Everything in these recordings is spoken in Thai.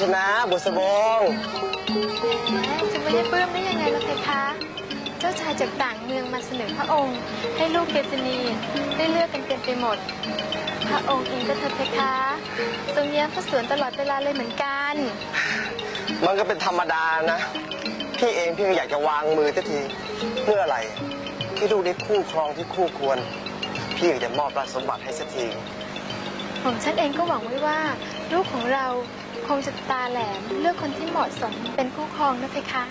ชนะบุษบงจะไม่ได้ปลื้มได้ยังไงล่ะเพคะ เจ้าชายจากต่างเมืองมาเสนอพระองค์ ให้ลูกเกษณีได้เลือกกันเต็มไปหมด พระองค์เองก็เถิดเพคะทรงเยี่ยมพระสวนตลอดเวลาเลยเหมือนกัน มันก็เป็นธรรมดานะ พี่เองพี่ก็อยากจะวางมือสักทีเมื่อไหร่ที่ลูกได้คู่ครองที่คู่ควร พี่อยากจะมอบราชสมบัติให้สักทีผมฉันเองก็หวังไว้ว่า ลูกของเรา คงจะตาแหลมเลือกคนที่เหมาะสมเป็นคู่ครองนะเพคะ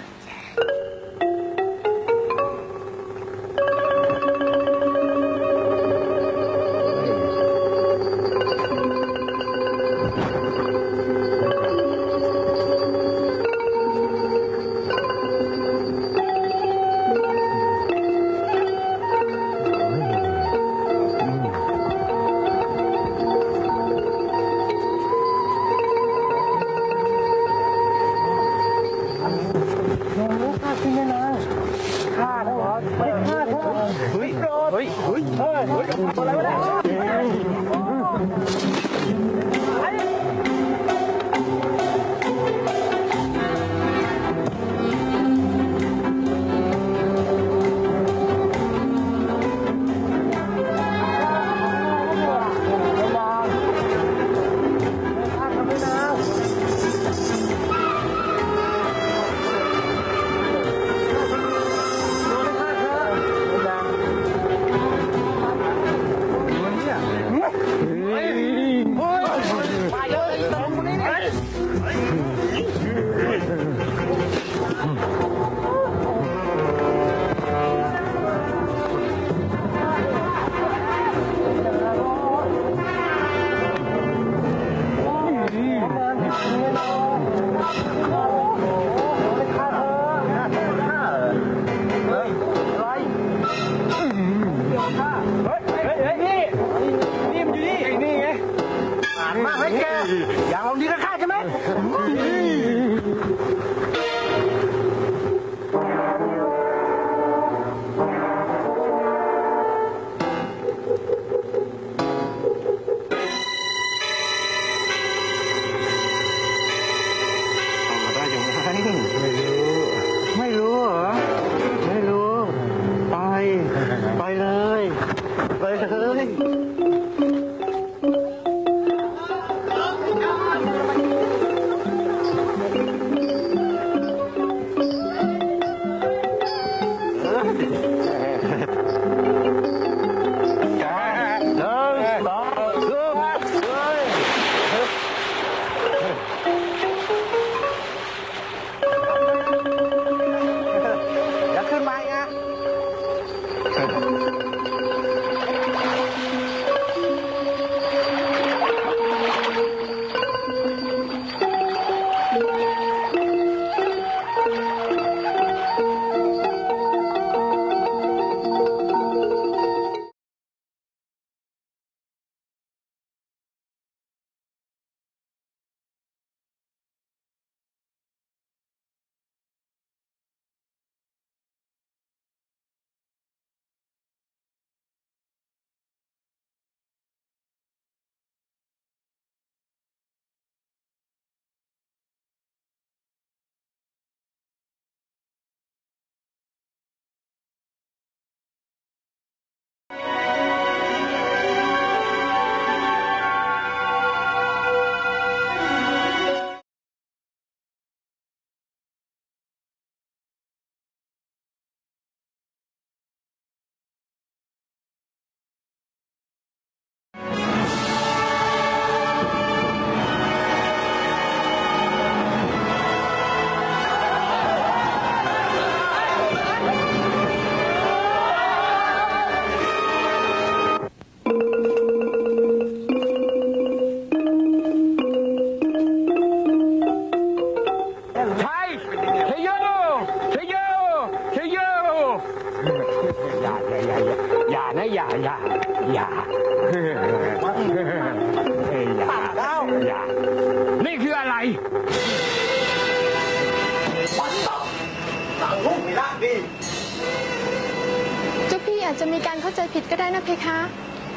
ผิดก็ได้นะเพคะ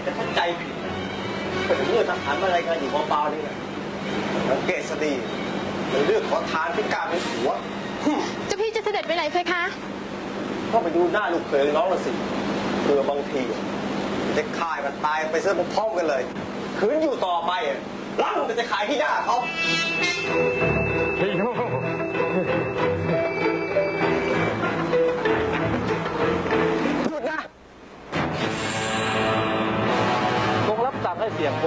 จะเข้าใจผิดก็ถึงเมื่อทหารมาอะไรายกันอยู่เบาๆนี่แหละแล้วเกษดีมันเลือกขอทานพิการเป็นผัวฮึ่มเจ้าพี่จะเสด็จไปไหนเพคะก็ไปดูหน้าลูกเขยน้องละสิเผื่อบางทีจะขายมันตายไปเสื้อพร้อมๆกันเลย คืนอยู่ต่อไปอะร่างมันจะขายที่หน้าเขา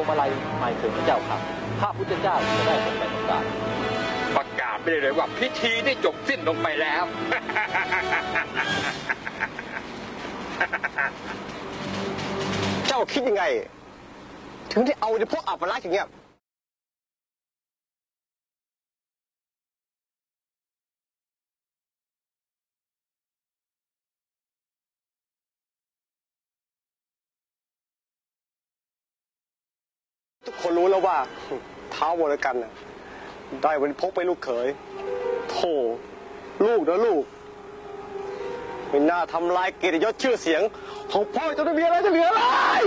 วงมาลัยหมายถึงพระเจ้าค่ะพระพุทธเจ้าจะได้สมใจต้องการประกาศไปเลยว่าพิธีได้จบสิ้นลงไปแล้ว เจ้าคิดยังไง ถึงได้เอาเฉพาะอัปลักษณ์อย่างเงี้ย ท้าวรกันน่ะได้บริพกไปลูกเขยโธ่ลูกนะลูกไม่น่าทำลายเกียรติยศชื่อเสียง ของพ่อจนไม่มีอะไรจะเหลือเลย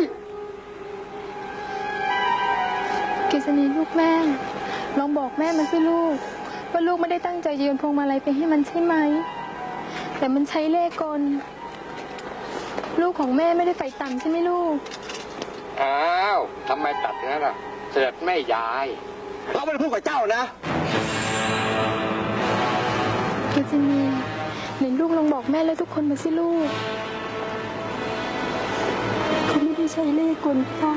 เกษณีลูกแม่ ลองบอกแม่มาสิลูก ว่าลูกไม่ได้ตั้งใจจะโยนพวงมาลัยไปให้มันใช่ไหม แต่มันใช้เล่ห์กล ลูกของแม่ไม่ได้ไฟต่ำใช่ไหมลูก อ้าวทำไมตัดอย่างนั้นล่ะ เสด็จแม่ยาย เราไม่ได้พูดกับเจ้านะเกษณีไหนลูกลองบอกแม่และทุกคนมาสิลูกเขาไม่ได้ใช้เล่ห์กลค่ะ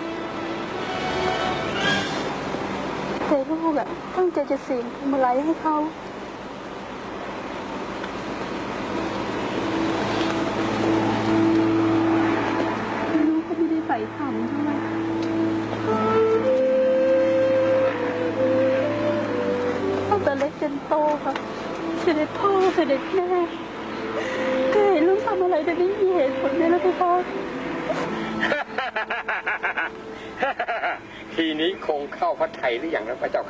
แต่ลูกอะตั้งใจจะเสี่ยงพวงมาลัยให้เขา สด็จพ่อเสด็จแม่ก็เห็นลูกทำอะไรแต่ไม่มีเหตุผลเลยนะพี่พ่อทีนี้คงเข้าพระไทยหรือยังนะพระเจ้า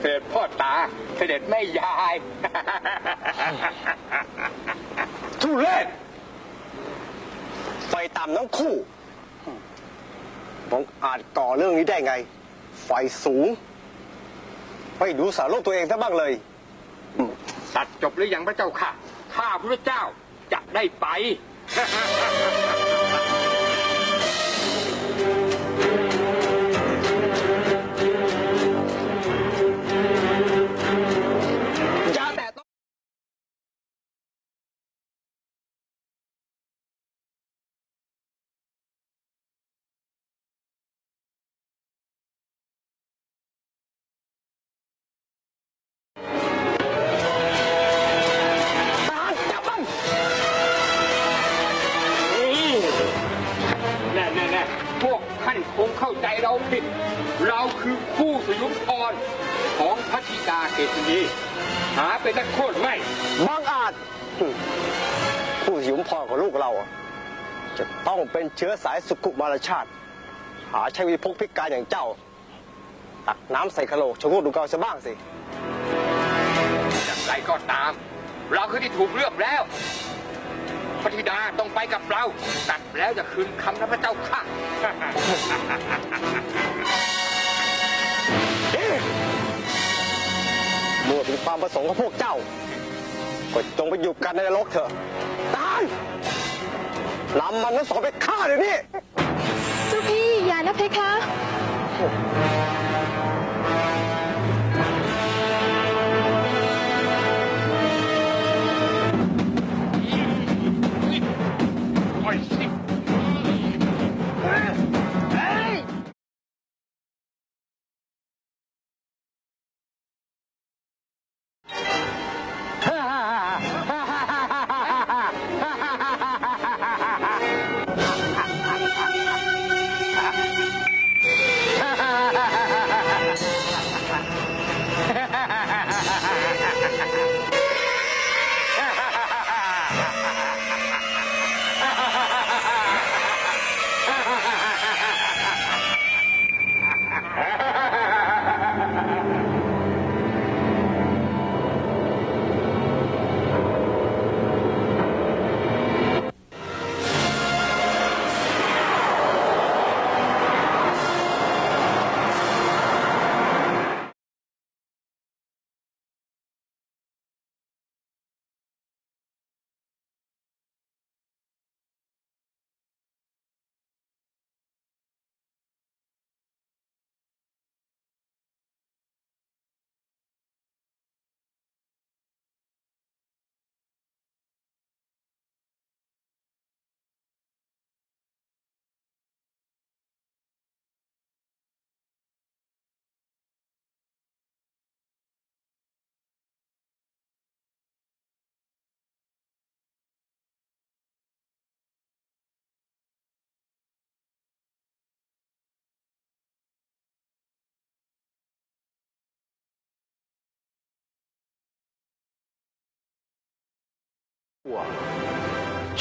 เสด็จพ่อตา เสด็จแม่ยายทุเรศไฟต่ำทั้งคู่บังอาจก่อเรื่องนี้ได้ไง ไฟสูง ไม่ดูสารโลกตัวเองซะบ้างเลย ตัดจบหรือยังพระเจ้าค่ะ ข้าพระเจ้าจะได้ไป เราคือผู้สยุมพรของพระธิดาเกษณีหาเป็นนักโทษไม่บางอาจหึผู้หยุมพรของลูกเราอะจะต้องเป็นเชื้อสายสุกุมารชาติ หาใช้วิพกพิการอย่างเจ้า ตักน้ำใส่กะโหลกชะโงกดูเกาซะบ้างสิอย่างไรก็ตาม เราคือที่ถูกเลือกแล้วพระธิดาต้องไปกับเรา ตัดแล้วจะคืนคำนะพระเจ้าค่ะ เมื่อเป็นความประสงค์ของพวกเจ้า ก็จงไปอยู่กันในนรกเถอะ ตายนำมันทั้งสองไปฆ่าเดี๋ยวนี้ เจ้าพี่อย่านะเพคะ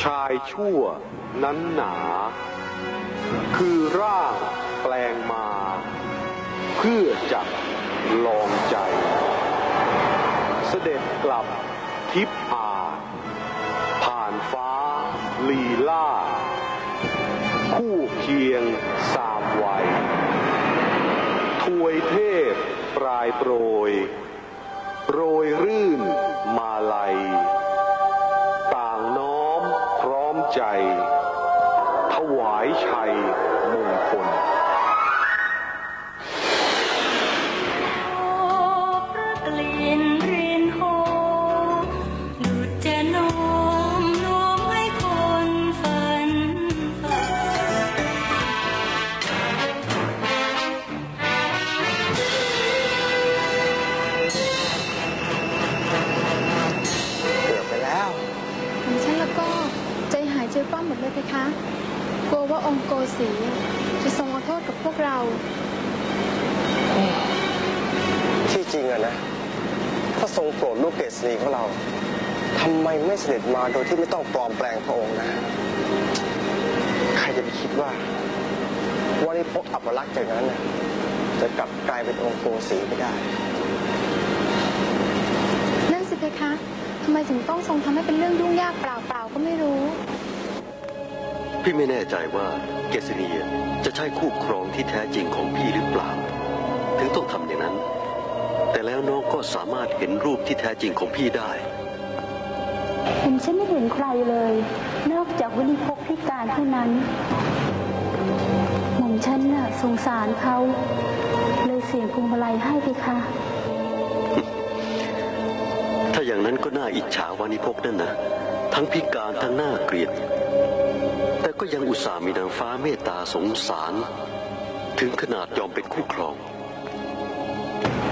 ชายชั่วนั้นหนา คือร่างแปลงมา เพื่อจะลองใจ เสด็จกลับทิพอาผ่านฟ้าลีล่าคู่เคียงสามวัยถวยเทพปลายโปรย โปรยรื่นมาลัย เลยเพคะกลัวว่าองค์โกสีจะทรงเอาโทษกับพวกเรา ที่จริงอะนะ ถ้าทรงโปรดลูกเกษณีของเราทำไมไม่เสด็จมาโดยที่ไม่ต้องปลอมแปลงพระองค์นะ ใครจะไปคิดว่าวันนี้พกอัปลักษณ์จากนั้นนะจะกลับกลายเป็นองค์โกสีไม่ได้ นั่นสิเพคะทำไมถึงต้องทรงทำให้เป็นเรื่องยุ่งยากเปล่าๆก็ไม่รู้ พี่ไม่แน่ใจว่าเกษณีจะใช่คู่ครองที่แท้จริงของพี่หรือเปล่า ถึงต้องทำอย่างนั้น แต่แล้วน้องก็สามารถเห็นรูปที่แท้จริงของพี่ได้ ผมฉันไม่เห็นใครเลย นอกจากวินิพกพิการเท่านั้นหม่อมฉันน่ะสงสารเขา เลยเสียงพวงมาลัยให้ไปค่ะ ถ้าอย่างนั้นก็น่าอิจฉาวานิพกนั่นนะทั้งพิการทั้งหน้าเกลียดแต่ ก็ยังอุตส่าห์มีนางฟ้าเมตตาสงสาร ถึงขนาดยอมเป็นคู่ครอง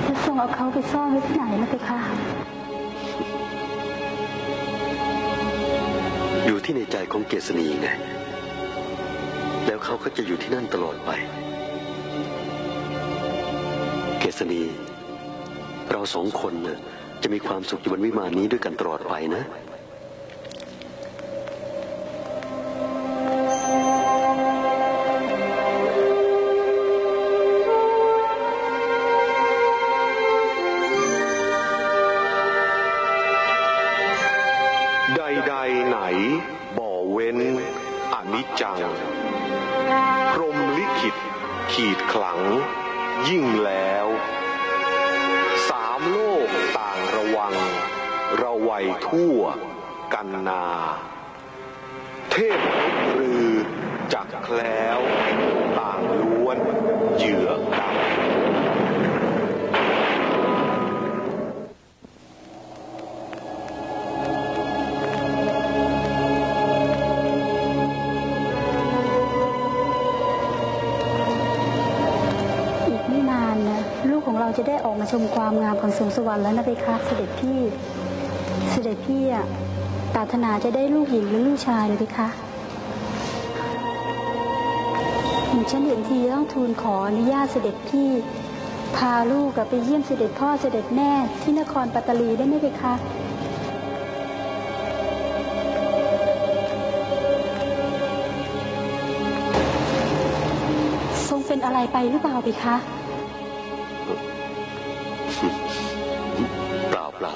จะส่งเอาเขาไปซ่อนไว้ที่ไหนนะไปค่ะอยู่ที่ในใจของเกษณีไง แล้วเขาก็จะอยู่ที่นั่นตลอดไปษณี เราสองคนน่ะจะมีความสุขอยู่บนวิมานนี้ด้วยกันตลอดไปนะ นา เทพรือจักแคล้วต่างล้วนเหยื่อดำอีกไม่นานนะลูกของเราจะได้ออกมาชมความงามของสวงสวรรค์แล้วนะเพคะเสด็จพี่เสด็จพี่อะ ปรารถนาจะได้ลูกหญิงหรือลูกชายเลยเพคะฉันเห็นทีต้องทูลขออนุญาตเสด็จพี่ พาลูกกับไปเยี่ยมเสด็จพ่อเสด็จแม่ที่นครปัตตานีได้ไหมเพคะทรงเป็นอะไรไปหรือเปล่าเพคะเปล่าเปล่า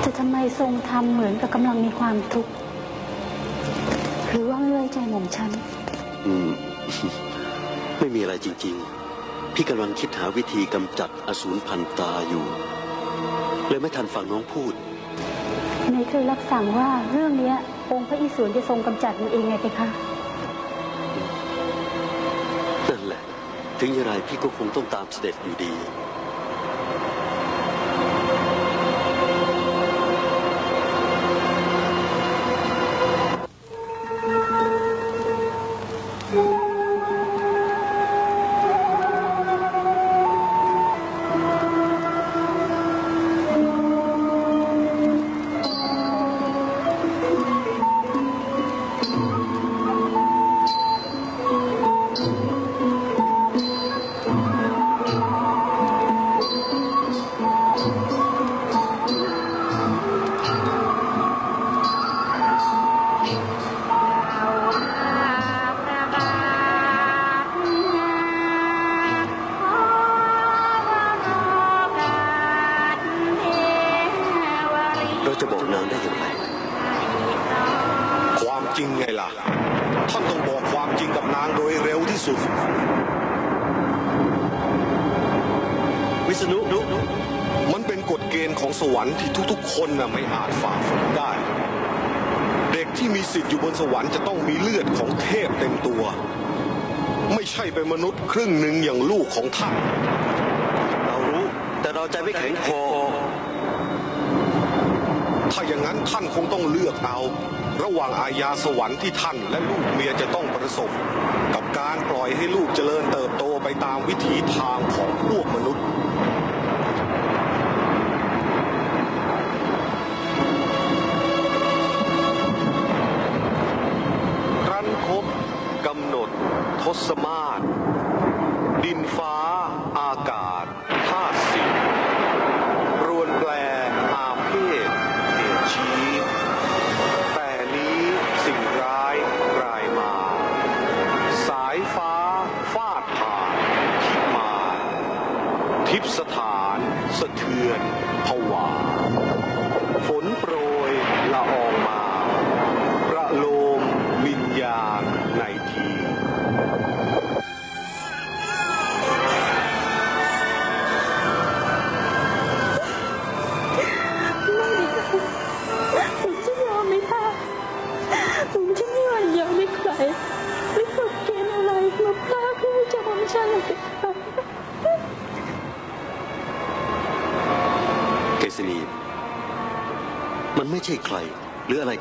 แต่ ทำไมทรงทำเหมือนกับกำลังมีความทุกข์หรือว่าไม่ไว้ใจหม่อมฉันอืม ไม่มีอะไรจริง ๆ พี่กำลังคิดหาวิธีกำจัดอสูรพันตาอยู่ เลยไม่ทันฟังน้องพูด ในเคยรับสั่งว่าเรื่องเนี้ยองค์พระอิศวรจะทรงกำจัดมันเองไงเพคะนั่นแหละ ถึงอย่างไรพี่ก็คงต้องตามเสด็จอยู่ดี มนมนุษย์ครึ่งหนึ่งอย่างลูกของท่าน เรารู้ แต่เราใจไม่แข็งพอ ถ้าอย่างนั้นท่านคงต้องเลือกเอา ระหว่างอาญาสวรรค์ที่ท่านและลูกเมียจะต้องประสบ กับการปล่อยให้ลูกเจริญเติบโตไปตามวิถีทางของพวกมนุษย์รันครบกำหนด ทศมาศดินฟ้า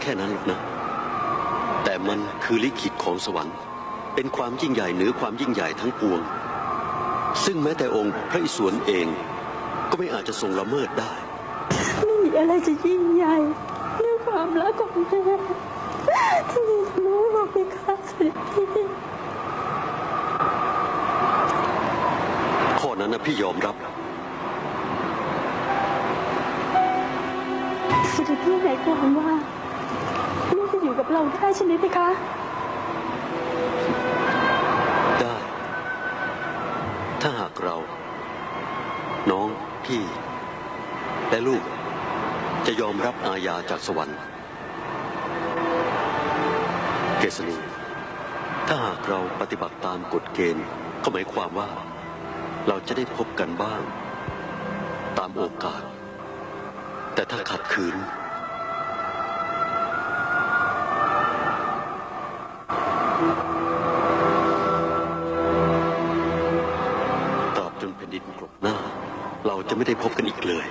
ค่นั้นหรอกนะ แต่มันคือลิขิตของสวรรค์ เป็นความยิ่งใหญ่เหนือความยิ่งใหญ่ทั้งปวง ซึ่งแม้แต่องค์พระอิศวรเอง ก็ไม่อาจจะทรงละเมิดได้ ไม่มีอะไรจะยิ่งใหญ่เรื่องความรักของแม่ที่รู้หรอกไหมคะเสด็จพี่นะพี่ยอมรับเสด็จพี่หมายความว่าลูกจะ อยู่กับเราได้ใช่ไหมเพคะ ได้ ถ้าหากเรา น้องพี่ และลูก จะยอมรับอาญาจากสวรรค์เกษณีถ้าหากเราปฏิบัติตามกฎเกณฑ์ก็หมายความว่า เราจะได้พบกันบ้าง ตามโอกาส แต่ถ้าขัดขืน ไม่ได้พบกันอีกเลย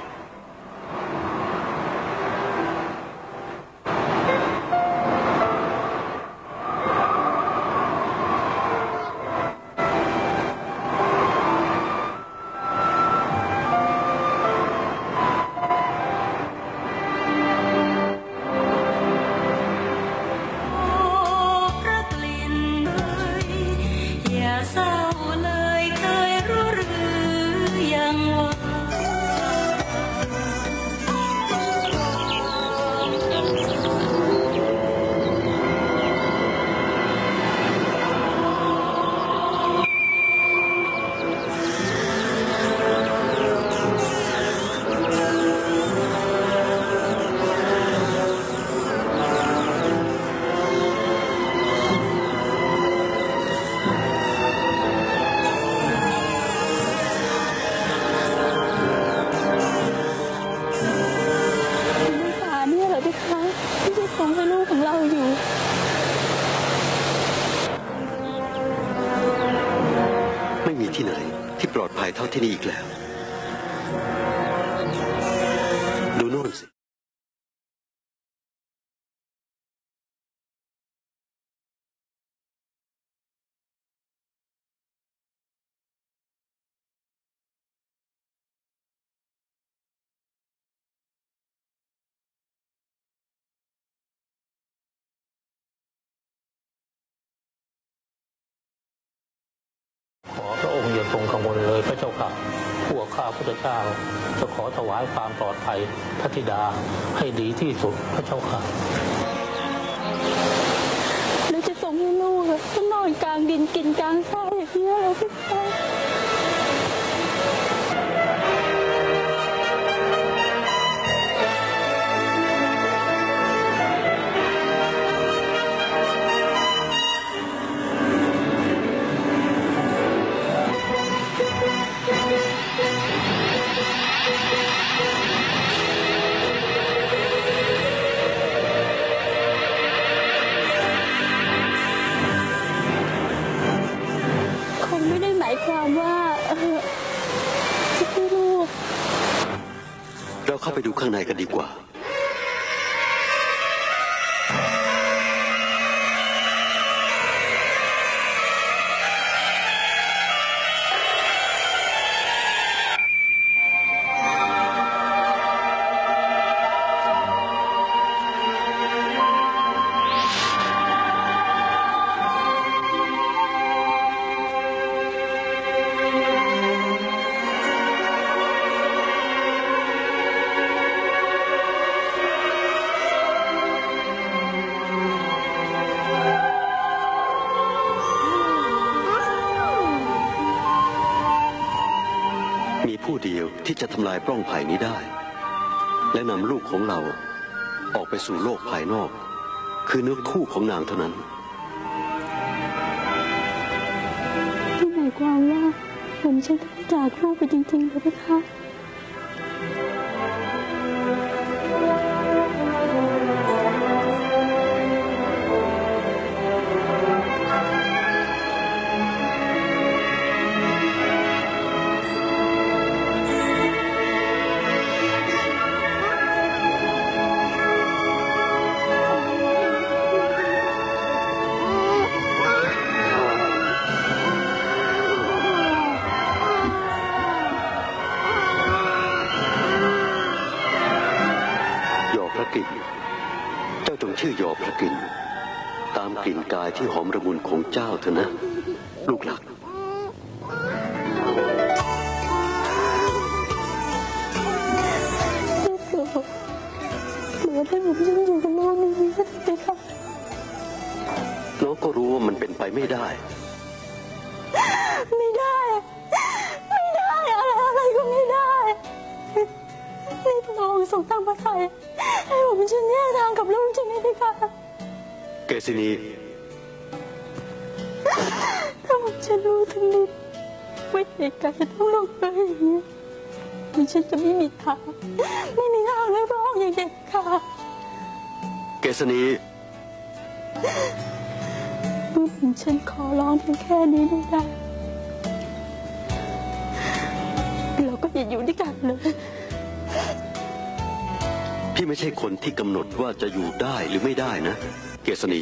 โอ้พระกลิ่นเอ่ยอย่าเศร้าเลย ทรงกังวลเลยพระเจ้าค่ะพวกข้าพุทธเจ้าจะขอถวายความปลอดภัยพระธิดาให้ดีที่สุดพระเจ้าค่ะแล้วจะส่งให้ลูกอะก็นอนกลางดินกินกลางทรายอย่างนี้ยเหรอเพ ดูข้า มีผู้เดียวที่จะทำลายปล้องภัยนี้ได้ และนำลูกของเราออกไปสู่โลกภายนอก คือเนื้อคู่ของนางเท่านั้นที่หมายความว่าผมฉันต้องจากลูกไปจริงๆเลยเพคะ ลูกหลัก จะไม่มีทางไม่มีทางเลยพระองค์อย่างเด็ดขาดเกษณีเมื่อผมฉันขอร้องเพียงแค่นี้ไม่ได้ เราก็อย่าอยู่ด้วยกันเลย พี่ไม่ใช่คนที่กำหนดว่าจะอยู่ได้หรือไม่ได้นะ เกษณี